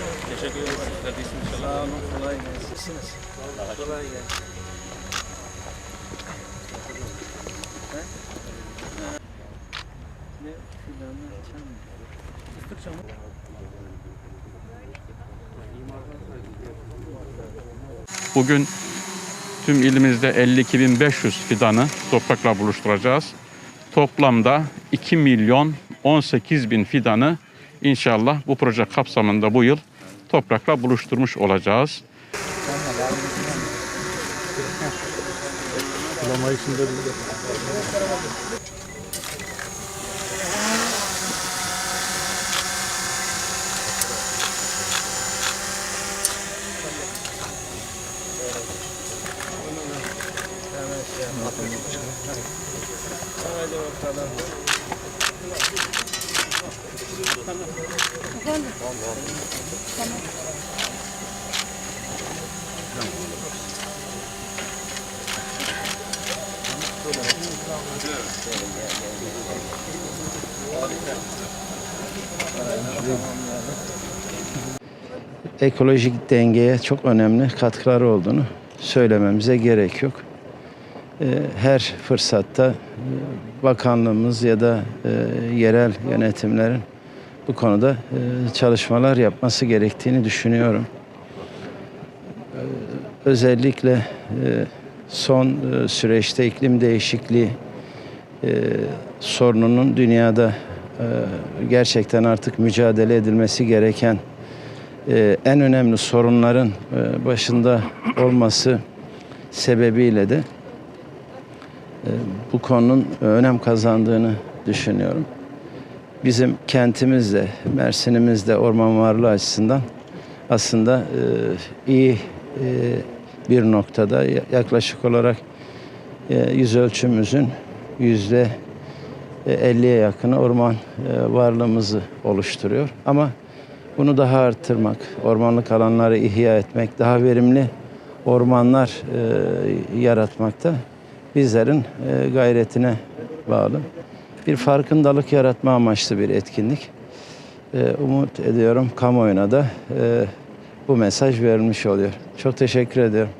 Teşekkür inşallah. Sağ olun, kolay gelsin. Kolay gelsin. Ne fidanı çam? Fıstık çamı. Bugün tüm ilimizde 52.500 fidanı toprakla buluşturacağız. Toplamda 2 milyon 18 bin fidanı inşallah bu proje kapsamında bu yıl toprakla buluşturmuş olacağız. Hadi bakalım. Ekolojik dengeye çok önemli katkıları olduğunu söylememize gerek yok. Ee, Her fırsatta e, bakanlığımız ya da e, yerel yönetimlerin bu konuda e, çalışmalar yapması gerektiğini düşünüyorum. Ee, Özellikle e, son e, süreçte iklim değişikliği e, sorununun dünyada e, gerçekten artık mücadele edilmesi gereken e, en önemli sorunların e, başında olması sebebiyle de e, bu konunun önem kazandığını düşünüyorum. Bizim kentimizde, Mersin'imizde orman varlığı açısından aslında e, iyi e, bir noktada yaklaşık olarak e, yüz ölçümüzün yüzde 50'ye yakını orman e, varlığımızı oluşturuyor. Ama bunu daha arttırmak, ormanlık alanları ihya etmek, daha verimli ormanlar e, yaratmakta bizlerin e, gayretine bağlı. Bir farkındalık yaratma amaçlı bir etkinlik. E, umut ediyorum kamuoyuna da e, bu mesaj verilmiş oluyor. Çok teşekkür ediyorum.